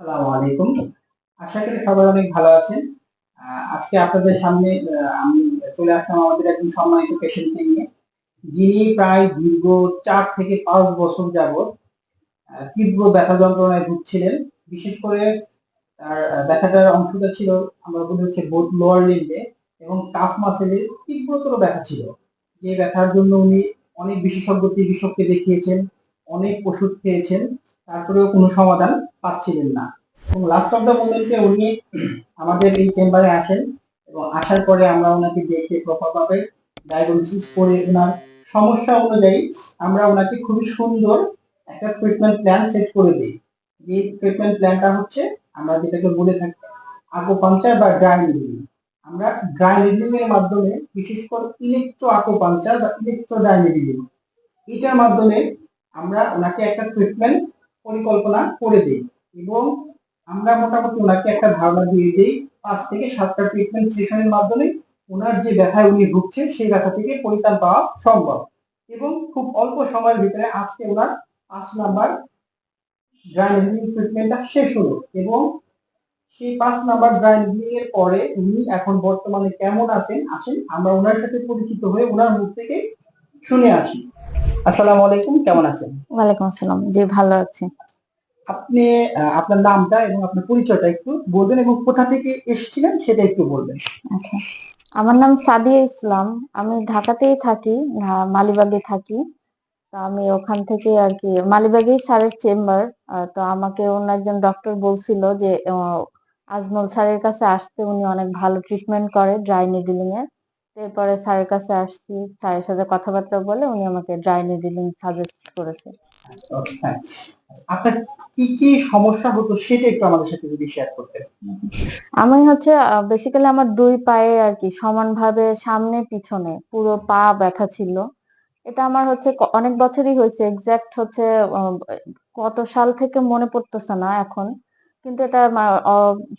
আসসালামু আলাইকুম। আশা করি সবাই অনেক ভালো আছেন। আজকে আপনাদের সামনে আমি চলে আসলাম আমাদের একজন সম্মানিত পেশেন্টকে নিয়ে, যিনি প্রায় দীর্ঘ চার থেকে পাঁচ বছর যাবৎ তীব্র ব্যথা যন্ত্রণায় ভুগছিলেন। বিশেষ করে তার ব্যথাটার অংশটা ছিল আমরা বলি হচ্ছে বোথ লোয়ার লিম্বে এবং কাফ মাসেলে তীব্রতর ব্যথা ছিল। যে ব্যথার জন্য উনি অনেক বিশেষজ্ঞ চিকিৎসককে দেখিয়েছেন অনেক ওষুধ খেয়েছেন, তারপরেও কোনো সমাধান পাচ্ছিলেন না। এবং লাস্ট অফ দ্য মোমেন্টে উনি আমাদের এই চেম্বারে আসেন এবং আসার পরে আমরা ওনাকে দেখে প্রপারভাবে ডায়াগনোসিস করে ওনার সমস্যা অনুযায়ী আমরা ওনাকে খুবই সুন্দর একটা ট্রিটমেন্ট প্ল্যান সেট করে দিই। যে ট্রিটমেন্ট প্ল্যানটা হচ্ছে আমরা যেটাকে বলে থাকি আকোপাঞ্চার বা ড্রাই নিডিলিং আমরা ড্রাই নিডিলিং এর মাধ্যমে, বিশেষ করে ইলেকট্রো আকোপাঞ্চার বা ইলেকট্রো ড্রাই নিডিলিং এটার মাধ্যমে আমরা ওনাকে একটা ট্রিটমেন্ট পরিকল্পনা করে দিই এবং আমরা মোটামুটি ওনাকে একটা ধারণা দিয়ে দিই, পাঁচ থেকে সাতটা ট্রিটমেন্ট সেশনের মাধ্যমে ওনার যে ব্যথায় উনি ভুগছেন সেই ব্যথা থেকে পরিত্রাণ পাওয়া সম্ভব। এবং খুব অল্প সময়ের ভিতরে আজকে ওনার পাঁচ নাম্বার ড্রাইভিং ট্রিটমেন্টটা শেষ হলো এবং সেই পাঁচ নাম্বার ড্রাইভিং এর পরে উনি এখন বর্তমানে কেমন আছেন, আসেন, আমরা ওনার সাথে পরিচিত হয়ে ওনার মুখ থেকে শুনে আসি। আসসালামু আলাইকুম কেমন আছেন? ওয়ালাইকুম আসসালাম জি ভালো আছি। আপনি আপনার নামটা এবং আপনার পরিচয়টা একটু বলবেন এবং কোথা থেকে এসেছিলেন সেটা একটু বলবেন। আচ্ছা। আমার নাম সাদিয়া ইসলাম আমি ঢাকাতেই থাকি মালিবাগে থাকি। তো আমি ওখান থেকে আর কি মালিবাগেই স্যারের চেম্বার তো আমাকে অন্য একজন ডক্টর বলছিল যে আজমল স্যারের কাছে আসতে উনি অনেক ভালো ট্রিটমেন্ট করে ড্রাই নিডলিং এর। এরপরে স্যারের কাছে আসছি। স্যারের সাথে কথাবার্তা বলে উনি আমাকে ড্রাই নিডলিং সাজেস্ট করেছে। আপনার কি কি সমস্যা হতো সেটা একটু আমাদের সাথে যদি শেয়ার করতেন। আমি হচ্ছে বেসিক্যালি আমার দুই পায়ে আর কি সমানভাবে সামনে পিছনে পুরো পা ব্যথা ছিল। এটা আমার হচ্ছে অনেক বছরই হয়েছে এক্সাক্ট হচ্ছে কত সাল থেকে মনে পড়তেছে না এখন। কিন্তু এটা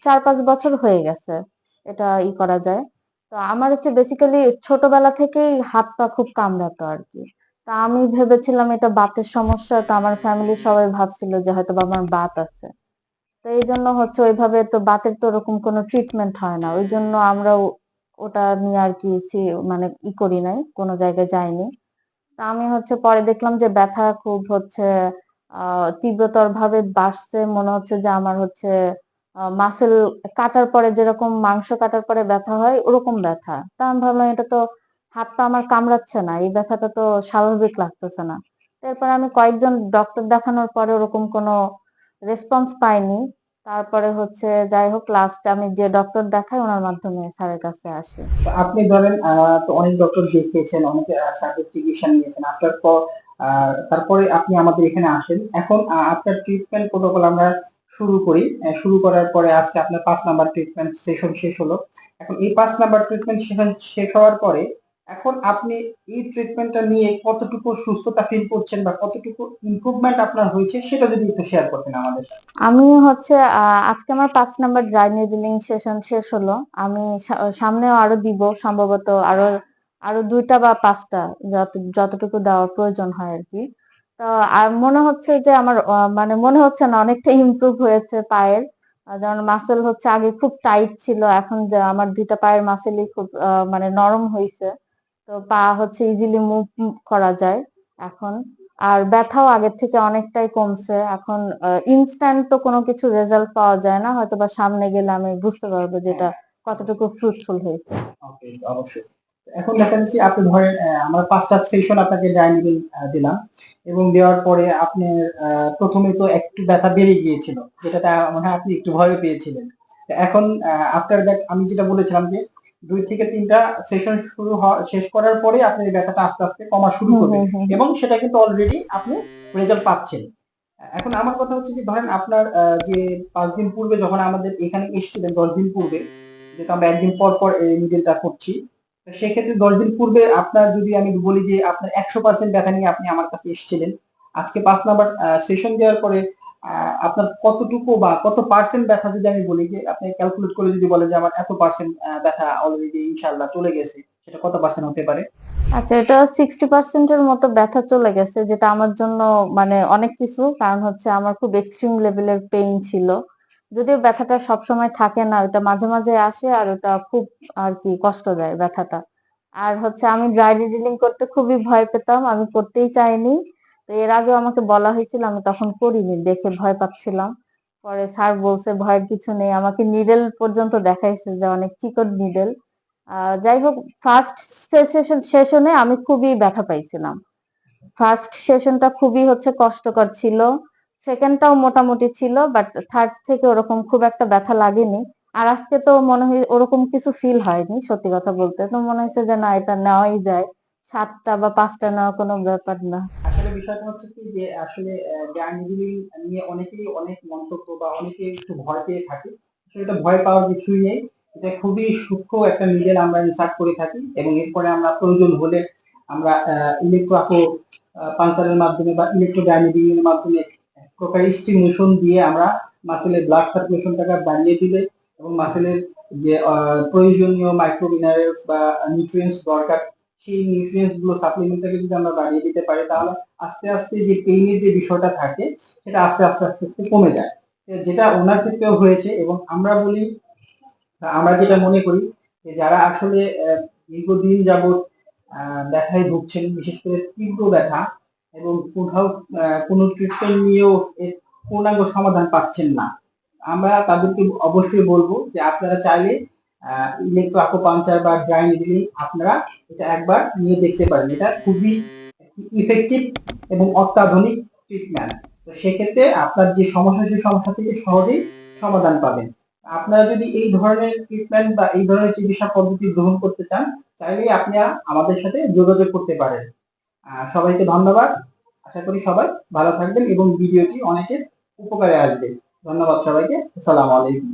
চার পাঁচ বছর হয়ে গেছে এটা ই করা যায়। তো আমার হচ্ছে বেসিক্যালি ছোটবেলা থেকেই হাত পা খুব কামড়াতো আর কি তা আমি ভেবেছিলাম এটা বাতের সমস্যা, তো আমার ফ্যামিলির সবাই ভাবছিল যে হয়তো বা আমার বাত আছে। তো এই জন্য হচ্ছে ওইভাবে তো বাতের তো ওরকম কোনো ট্রিটমেন্ট হয় না। ওই জন্য আমরা ওটা নিয়ে আর কি মানে ই করি নাই, কোনো জায়গায় যাইনি। তা আমি হচ্ছে পরে দেখলাম যে ব্যথা খুব হচ্ছে, আহ তীব্রতর ভাবে বাড়ছে। মনে হচ্ছে যে আমার হচ্ছে মাসেল কাটার পরে যেরকম মাংস কাটার পরে ব্যথা হয়, ওরকম ব্যথা। তা আমি ভাবলাম, এটা তো হাত পা আমার কামড়াচ্ছে না, এই ব্যথাটা তো স্বাভাবিক লাগতেছে না। তারপর আমি কয়েকজন ডক্টর দেখানোর পরে ওরকম কোনো রেসপন্স পাইনি। তারপরে হচ্ছে, যাই হোক লাস্ট আমি যে ডক্টর দেখাই, ওনার মাধ্যমে স্যারের কাছে আসি। আপনি ধরেন তো অনেক ডক্টর দেখিয়েছেন, অনেক সার্ভিস চিকিৎসা নিয়েছেন, আপনার পর তারপরে আপনি আমাদের এখানে আসেন। এখন আপনার ট্রিটমেন্ট প্রোটোকল আমরা শুরু করি। শুরু করার পরে আজকে আপনার পাঁচ নাম্বার ট্রিটমেন্ট সেশন শেষ হলো। এখন এই পাঁচ নাম্বার ট্রিটমেন্ট সেশন শেষ হওয়ার পরে এখন আপনি এই ট্রিটমেন্টটা নিয়ে কতটুকু সুস্থতা ফিল করছেন বা কতটুকু ইমপ্রুভমেন্ট আপনার হয়েছে সেটা যদি একটু শেয়ার করতেন আমাদের। আমি হচ্ছে আজকে আমার পাঁচ নাম্বার ড্রাই নিডলিং সেশন শেষ হলো। আমি সামনেও আরও দিব, সম্ভবত আরও আরও দুইটা বা পাঁচটা যত, যতটুকু দেওয়ার প্রয়োজন হয় আর কি। মনে হচ্ছে যে আমার মানে মনে হচ্ছে না অনেকটা ইমপ্রুভ হয়েছে পায়ের। যেমন মাসেল হচ্ছে আগে খুব টাইট ছিল এখন যে আমার দুইটা পায়ের মাসেলই খুব মানে নরম হয়েছে তো পা হচ্ছে ইজিলি মুভ করা যায় এখন। আর ব্যথাও আগের থেকে অনেকটাই কমছে। এখন ইনস্ট্যান্ট তো কোনো কিছু রেজাল্ট পাওয়া যায় না। হয়তো বা সামনে গেলে আমি বুঝতে পারব যে এটা কতটুকু ফ্রুটফুল হয়েছে। অবশ্যই। এখন দেখা যাচ্ছে আপনি ধরেন আমরা পাঁচটা সেশন আপনাকে ডাইনিং দিলাম এবং দেওয়ার পরে আপনি আহ, প্রথমে তো একটু ব্যথা বেড়ে গিয়েছিল যেটাতে মনে হয় আপনি একটু ভয় পেয়েছিলেন এখন আফটার দ্যাট আমি যেটা বলেছিলাম যে দুই থেকে তিনটা সেশন শুরু হওয়া শেষ করার পরে আপনি ব্যথাটা আস্তে আস্তে কমা শুরু হুম। এবং সেটা কিন্তু অলরেডি আপনি রেজাল্ট পাচ্ছেন এখন আমার কথা হচ্ছে যে ধরেন আপনার যে পাঁচ দিন পূর্বে যখন আমাদের এখানে এসেছিলেন দশ দিন পূর্বে যেটা আমরা একদিন পর পর এই নিডেলটা করছি সেক্ষেত্রে দশ দিন পূর্বে আপনার যদি আমি বলি যে আপনার একশো পার্সেন্ট ব্যথা নিয়ে আপনি আমার কাছে এসেছিলেন, আজকে পাঁচ নাম্বার সেশন দেওয়ার পরে আপনার কতটুকু বা কত পার্সেন্ট ব্যথা যদি আমি বলি যে আপনি ক্যালকুলেট করে যদি বলেন যে আমার এত পার্সেন্ট ব্যথা অলরেডি ইনশাল্লাহ চলে গেছে, সেটা কত পার্সেন্ট হতে পারে? আচ্ছা এটা সিক্সটি পার্সেন্টের মতো ব্যথা চলে গেছে, যেটা আমার জন্য মানে অনেক কিছু, কারণ হচ্ছে আমার খুব এক্সট্রিম লেভেলের পেইন ছিল। যদিও ব্যথাটা সবসময় থাকে না, ওটা মাঝে মাঝে আসে আর ওটা খুব আর কি কষ্ট দেয় ব্যথাটা। আর হচ্ছে আমি ড্রাই নিডলিং করতে খুবই ভয় পেতাম, আমি করতেই চাইনি। তো এর আগেও আমাকে বলা হয়েছিল, আমি তখন করিনি, দেখে ভয় পাচ্ছিলাম। পরে স্যার বলছে, ভয়ের কিছু নেই। আমাকে নিডল পর্যন্ত দেখাইছে যে অনেক চিকন নিডল যাই হোক ফার্স্ট সেশন সেশনে আমি খুবই ব্যথা পাইছিলাম। ফার্স্ট সেশনটা খুবই হচ্ছে কষ্টকর ছিল। সেকেন্ডটাও মোটামুটি ছিল বাট থার্ড থেকে ওরকম খুব একটা ব্যথা লাগেনি। আর আজকে তো মনে হয় ওরকম কিছু ফিল হয়নি, সত্যি কথা বলতে। তো মনে হয়েছে যে না, এটা নেওয়াই যায়। সাতটা বা পাঁচটা নেওয়া কোনো ব্যাপার না। আসলে বিষয়টা হচ্ছে কি যে, আসলে জ্ঞানগুলি নিয়ে অনেকেই অনেক মন্তব্য বা অনেকে একটু ভয় পেয়ে থাকে। এটা ভয় পাওয়ার কিছুই নেই। এটা খুবই সূক্ষ্ম একটা নিডেল আমরা ইনসার্ট করে থাকি এবং এরপরে আমরা প্রয়োজন হলে আমরা ইলেকট্রো পাঞ্চারের মাধ্যমে বা ইলেকট্রো এর মাধ্যমে প্রকার স্টিমুলেশন দিয়ে আমরা মাসেলের ব্লাড সার্কুলেশনটাকে বাড়িয়ে দিলে এবং মাসেলের যে প্রয়োজনীয় মাইক্রো মিনারেলস বা নিউট্রিয়েন্টস দরকার, সেই নিউট্রিয়েন্টসগুলো সাপ্লিমেন্টটাকে যদি আমরা বাড়িয়ে দিতে পারি, তাহলে আস্তে আস্তে যে পেইনের যে বিষয়টা থাকে, সেটা আস্তে আস্তে আস্তে আস্তে কমে যায়। যেটা ওনার ক্ষেত্রেও হয়েছে এবং আমরা বলি, আমরা যেটা মনে করি যে যারা আসলে দীর্ঘদিন যাবৎ ব্যথায় ভুগছেন, বিশেষ করে তীব্র ব্যথা এবং কোথাও কোনো ট্রিটমেন্ট নিয়েও পূর্ণাঙ্গ সমাধান পাচ্ছেন না। আমরা তাদেরকে অবশ্যই বলব যে আপনারা চাইলে ইলেকট্রো আকোপাঞ্চার বা ড্রাই নিডলিং আপনারা এটা একবার নিয়ে দেখতে পারেন। এটা খুবই ইফেক্টিভ এবং অত্যাধুনিক ট্রিটমেন্ট তো সেক্ষেত্রে আপনার যে সমস্যা, সেই সমস্যা থেকে সহজেই সমাধান পাবেন। আপনারা যদি এই ধরনের ট্রিটমেন্ট বা এই ধরনের চিকিৎসা পদ্ধতি গ্রহণ করতে চান, চাইলেই আপনারা আমাদের সাথে যোগাযোগ করতে পারেন। সবাইকে ধন্যবাদ। আশা করি সবাই ভালো থাকবেন এবং ভিডিওটি অনেকের উপকারে আসবে। ধন্যবাদ সবাইকে। আসসালামু আলাইকুম।